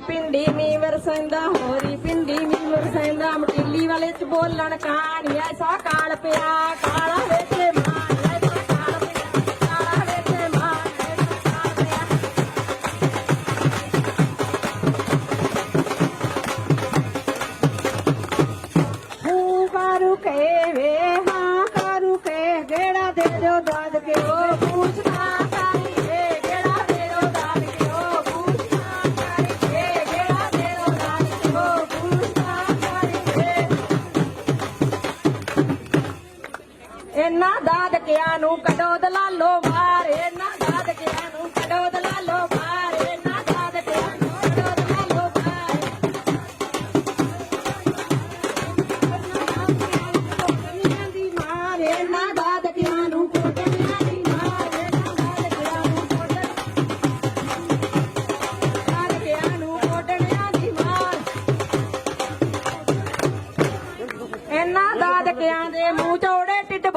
ਪਿੰਡੀ ਮੀ ਵਰਸੈਂਦਾ ਹੋਰੀ ਪਿੰਡੀ ਮੀ ਵਰਸੈਂਦਾ ਮਟਿੱਲੀ ਵਾਲੇ ਚ ਬੋਲਣ ਕਹਾਣੀ ਐਸਾ ਕਾਲ ਪਿਆ, ਕਾਲਾ ਵਿੱਚ ਵੇ ਹਾਂ ਕਰੂ ਕੇ ਗੇੜਾ ਦੇ ਦਿਓ ਦਾਦ ਕੇ ਉਹ ਪੁੱਛਣਾ ਇਹਨਾਂ ਦਾਦਕਿਆਂ ਨੂੰ ਕੱਢੋ ਦਲਾਲੋ ਮਾਰ, ਇਹਨਾਂ ਦਾਦਕਿਆਂ ਨੂੰ ਕੱਢੋ ਦਲਾਲੋ ਮਾਰ, ਇਹਨਾਂ ਦਾਦਕਿਆਂ ਨੂੰ ਕੱਢੋ ਦਲਾਲੋ ਮਾਰ। ਇਹਨਾਂ ਦਾਦਕਿਆਂ ਨੂੰ ਕੋਟਣੀਆਂ ਦੀ ਮਾਰ, ਇਹਨਾਂ ਦਾਦਕਿਆਂ ਨੂੰ ਕੋਟਣ ਦਾਦਕਿਆਂ ਨੂੰ ਕੋਟਣੀਆਂ ਦੀ ਮਾਰ। ਇਹਨਾਂ ਦਾਦਕਿਆਂ ਦੇ ਮੂੰਹ ਚੌੜੇ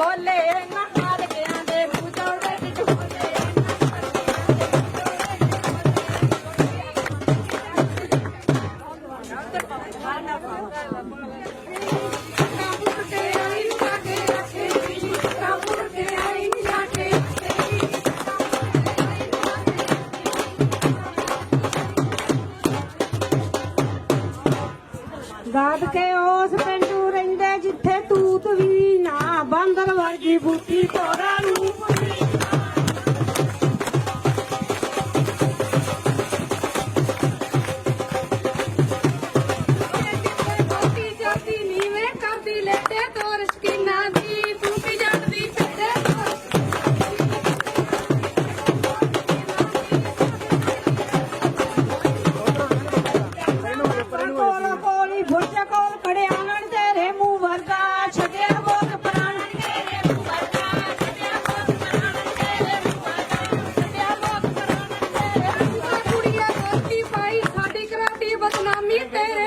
ਟਿੱਡ ਭੋਲੇ ਇਹਨਾਂ ਦਾਦਕਿਆਂ ਦੇ ਮੂੰਹ ਚੌੜੇ ਟਿੱਡ ਭੋਲੇ ਕਾਬੂ बंदरवाड़ी बुटी Hey.